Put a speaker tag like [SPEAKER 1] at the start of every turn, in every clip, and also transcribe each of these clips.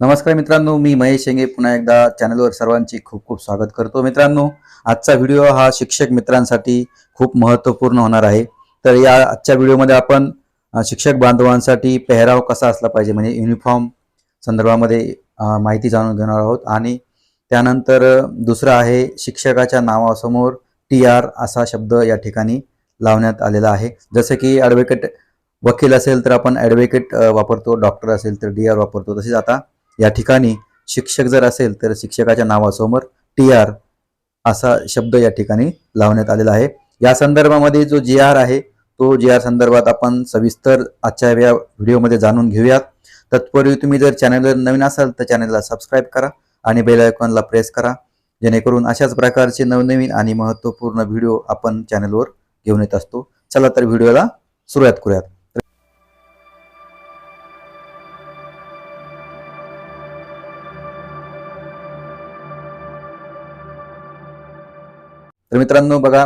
[SPEAKER 1] नमस्कार मित्रांनो मी महेश शेंगे पुन्हा एकदा चॅनलवर सर्वांची खूप खूप स्वागत करतो. मित्रांनो आजचा व्हिडिओ हा शिक्षक मित्रांसाठी खूप महत्त्वपूर्ण होणार आहे. तर या आजच्या व्हिडिओमध्ये आपण शिक्षक बांधवांसाठी पेहराव कसा असला पाहिजे म्हणजे युनिफॉर्म संदर्भामध्ये माहिती जाणून घेणार आहोत. आणि त्यानंतर दुसरं आहे शिक्षकाच्या नावासमोर टी आर असा शब्द या ठिकाणी लावण्यात आलेला आहे. जसं की ॲडव्होकेट वकील असेल तर आपण ॲडव्होकेट वापरतो डॉक्टर असेल तर डी आर वापरतो. तसेच आता या ठिकाणी शिक्षक जर असेल तर शिक्षकाच्या नावासमोर टी आर असा शब्द या ठिकाणी लावण्यात आलेला आहे. या संदर्भामध्ये जो जी आर आहे तो जी आर संदर्भात आपण सविस्तर आजच्या या व्हिडिओमध्ये जाणून घेऊयात. तत्पूर्वी तुम्ही जर चॅनलवर नवीन असाल तर चॅनलला सबस्क्राईब करा आणि बेल आयकॉनला प्रेस करा. जेणेकरून अशाच प्रकारचे नवनवीन आणि महत्त्वपूर्ण व्हिडिओ आपण चॅनलवर घेऊन येत असतो. चला तर व्हिडिओला सुरुवात करूयात. तर मित्रांनो बघा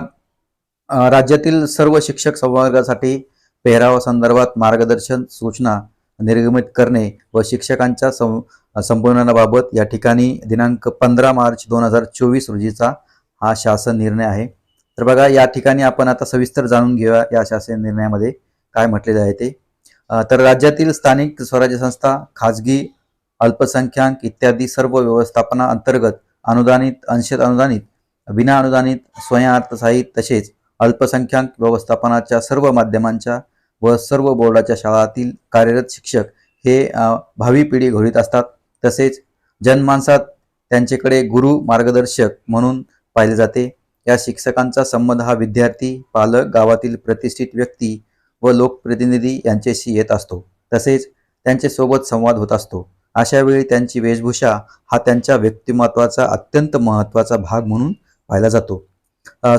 [SPEAKER 1] राज्यातील सर्व शिक्षक संवर्गासाठी पेहरावा संदर्भात मार्गदर्शन सूचना निर्गमित करणे व शिक्षकांच्या सं संपूर्णाबाबत या ठिकाणी दिनांक पंधरा मार्च दोन हजार चोवीस रोजीचा हा शासन निर्णय आहे. तर बघा या ठिकाणी आपण आता सविस्तर जाणून घेऊया या शासन निर्णयामध्ये काय म्हटलेले आहे ते. तर राज्यातील स्थानिक स्वराज्य संस्था खाजगी अल्पसंख्याक इत्यादी सर्व व्यवस्थापना अंतर्गत अनुदानित अंशत अनुदानित विना अनुदानित साहित्य तसेच अल्पसंख्याक व्यवस्थापनाच्या सर्व माध्यमांच्या व सर्व बोर्डाच्या शाळातील कार्यरत शिक्षक हे भावी पिढी घडीत असतात. तसेच जनमानसात त्यांच्याकडे गुरु मार्गदर्शक म्हणून पाहिले जाते. या शिक्षकांचा संबंध हा विद्यार्थी पालक गावातील प्रतिष्ठित व्यक्ती व लोकप्रतिनिधी यांच्याशी येत असतो. तसेच त्यांच्यासोबत संवाद होत असतो. अशा वेळी त्यांची वेशभूषा हा त्यांच्या व्यक्तिमत्वाचा अत्यंत महत्त्वाचा भाग म्हणून पाहिला जातो.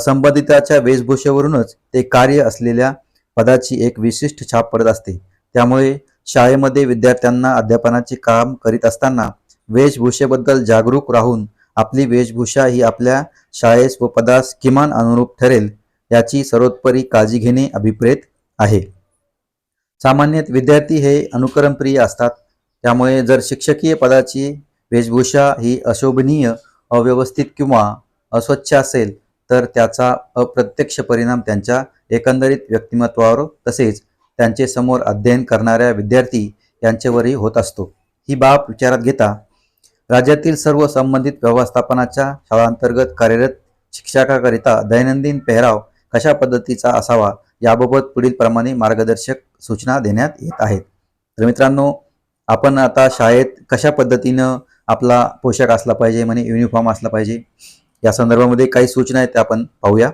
[SPEAKER 1] संबंधिताच्या वेशभूषेवरूनच ते कार्य असलेल्या पदाची एक विशिष्ट छाप पडत असते. त्यामुळे शाळेमध्ये विद्यार्थ्यांना अध्यापनाचे काम करीत असताना वेशभूषेबद्दल जागरूक राहून आपली वेशभूषा ही आपल्या शाळेस व पदास किमान अनुरूप ठरेल याची सर्वोत्परी काळजी घेणे अभिप्रेत आहे. सामान्यतः विद्यार्थी हे अनुकरणप्रिय असतात. त्यामुळे जर शिक्षकीय पदाची वेशभूषा ही अशोभनीय अव्यवस्थित किंवा अस्वच्छ असेल तर त्याचा अप्रत्यक्ष परिणाम त्यांच्या एकंदरीत व्यक्तिमत्वावर तसेच त्यांचे समोर अध्ययन करणाऱ्या विद्यार्थी यांच्यावरही होत असतो. ही बाब विचारात घेता राज्यातील सर्व संबंधित व्यवस्थापनाच्या शाळांतर्गत कार्यरत शिक्षकाकरिता दैनंदिन पेहराव कशा पद्धतीचा असावा याबाबत पुढीलप्रमाणे मार्गदर्शक सूचना देण्यात येत आहेत. तर मित्रांनो आपण आता शाळेत कशा पद्धतीनं आपला पोशाख असला पाहिजे म्हणजे युनिफॉर्म असला पाहिजे? या संदर्भामध्ये काही सूचना आहेत त्या आपण पाहूया.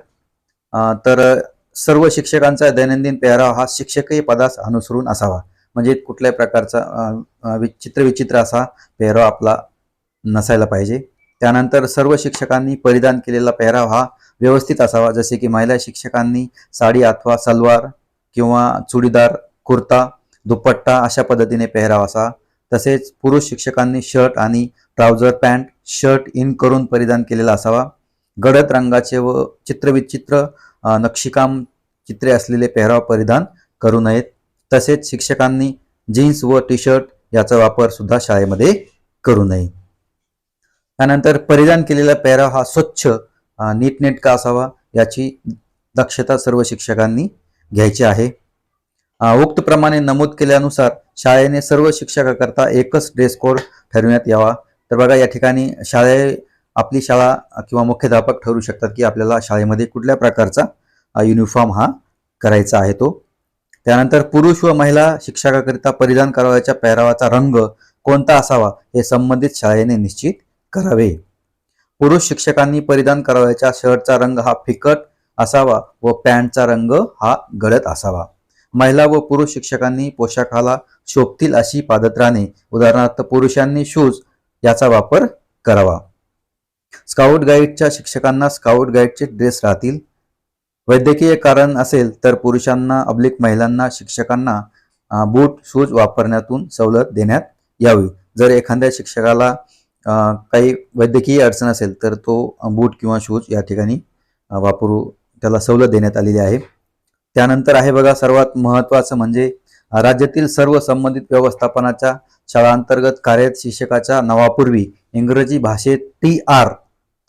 [SPEAKER 1] तर सर्व शिक्षकांचा दैनंदिन पेहराव हा शिक्षकीय पदास अनुसरून असावा. म्हणजे कुठल्याही प्रकारचा विचित्र विचित्र असा पेहराव आपला नसायला पाहिजे. त्यानंतर सर्व शिक्षकांनी परिधान केलेला पेहराव हा व्यवस्थित असावा. जसे की महिला शिक्षकांनी साडी अथवा सलवार किंवा चुडीदार कुर्ता दुपट्टा अशा पद्धतीने पेहराव असा तसेच पुरुष शिक्षकांनी शर्ट आणि ट्राउझर पॅन्ट शर्ट इन करून परिधान केलेला असावा. गडद रंगाचे व चित्रविचित्र नक्षीकाम चित्रे असलेले पेहराव परिधान करू नयेत. तसेच शिक्षकांनी जीन्स व टी शर्ट याचा वापर सुद्धा शाळेमध्ये करू नये. त्यानंतर परिधान केलेला पेहराव हा स्वच्छ नीटनेटका असावा याची दक्षता सर्व शिक्षकांनी घ्यायची आहे. उक्तप्रमाणे उक्त प्रमाणे नमूद केल्यानुसार शाळेने सर्व शिक्षकाकरता एकच ड्रेस कोड ठरविण्यात यावा. तर बघा या ठिकाणी शाळे आपली शाळा किंवा मुख्याध्यापक ठरू शकतात की आपल्याला शाळेमध्ये कुठल्या प्रकारचा युनिफॉर्म हा करायचा आहे तो. त्यानंतर पुरुष व महिला शिक्षकाकरिता परिधान करावयाच्या पेहरावाचा रंग कोणता असावा हे संबंधित शाळेने निश्चित करावे. पुरुष शिक्षकांनी परिधान करावयाच्या शर्टचा रंग हा फिकट असावा व पॅन्टचा रंग हा गळत असावा. महिला व पुरुष शिक्षकांनी पोशाखाला शोभतील अशी पादत्राणे उदाहरणार्थ पुरुषांनी शूज याचा वापर करावा. स्काउट गाईडच्या शिक्षकांना स्काउट गाईडचे ड्रेस राहतील. वैद्यकीय कारण असेल तर पुरुषांना अब्लिक महिलांना शिक्षकांना बूट शूज वापरण्यातून सवलत देण्यात यावी. जर एखाद्या शिक्षकाला काही वैद्यकीय अडचण असेल तर तो बूट किंवा शूज या ठिकाणी वापरू त्याला सवलत देण्यात आलेली आहे. त्यानंतर आहे बघा सर्वात महत्त्वाचं म्हणजे राज्यातील सर्व संबंधित व्यवस्थापनाच्या शाळांतर्गत कार्यरत शिक्षकाच्या नावापूर्वी इंग्रजी भाषेत टी आर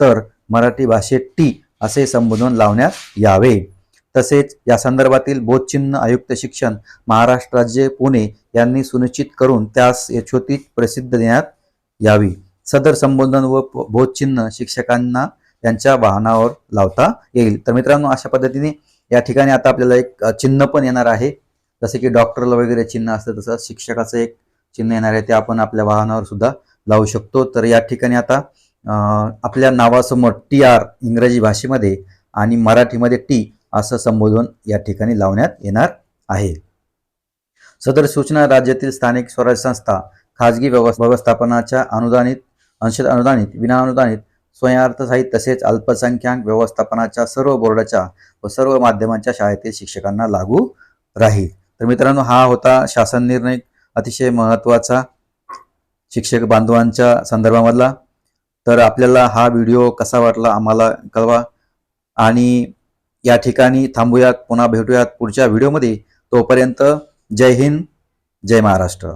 [SPEAKER 1] तर मराठी भाषेत टी असे संबोधन लावण्यात यावे. तसेच या संदर्भातील बोधचिन्ह आयुक्त शिक्षण महाराष्ट्र राज्य पुणे यांनी सुनिश्चित करून त्यास यशोतीत प्रसिद्ध देण्यात यावी. सदर संबोधन व प- बोधचिन्ह शिक्षकांना त्यांच्या वाहनावर लावता येईल. तर मित्रांनो अशा पद्धतीने या ठिकाणी आता आपल्याला एक चिन्ह पण येणार आहे. जसे की डॉक्टरला वगैरे चिन्ह असतं तसं शिक्षकाचं एक चिन्ह येणार आहे ते आपण आपल्या वाहनावर सुद्धा लावू शकतो. तर या ठिकाणी आता आपल्या नावासमोर टी आर इंग्रजी भाषेमध्ये आणि मराठीमध्ये टी असं संबोधन या ठिकाणी लावण्यात येणार आहे. सदर सूचना राज्यातील स्थानिक स्वराज्य संस्था खाजगी व्यवस्थापनाच्या अनुदानित अंशत अनुदानित विनाअनुदानित स्वयंअर्थसाहित तसेच अल्पसंख्याक व्यवस्थापनाच्या सर्व बोर्डाच्या व सर्व माध्यमांच्या शाळेतील शिक्षकांना लागू राहील. तर मित्रांनो हा होता शासन निर्णय अतिशय महत्त्वाचा शिक्षक बांधवांच्या संदर्भामधला. तर आपल्याला हा व्हिडिओ कसा वाटला आम्हाला कळवा आणि या ठिकाणी थांबूयात पुन्हा भेटूयात पुढच्या व्हिडिओमध्ये. तोपर्यंत जय हिंद जय महाराष्ट्र.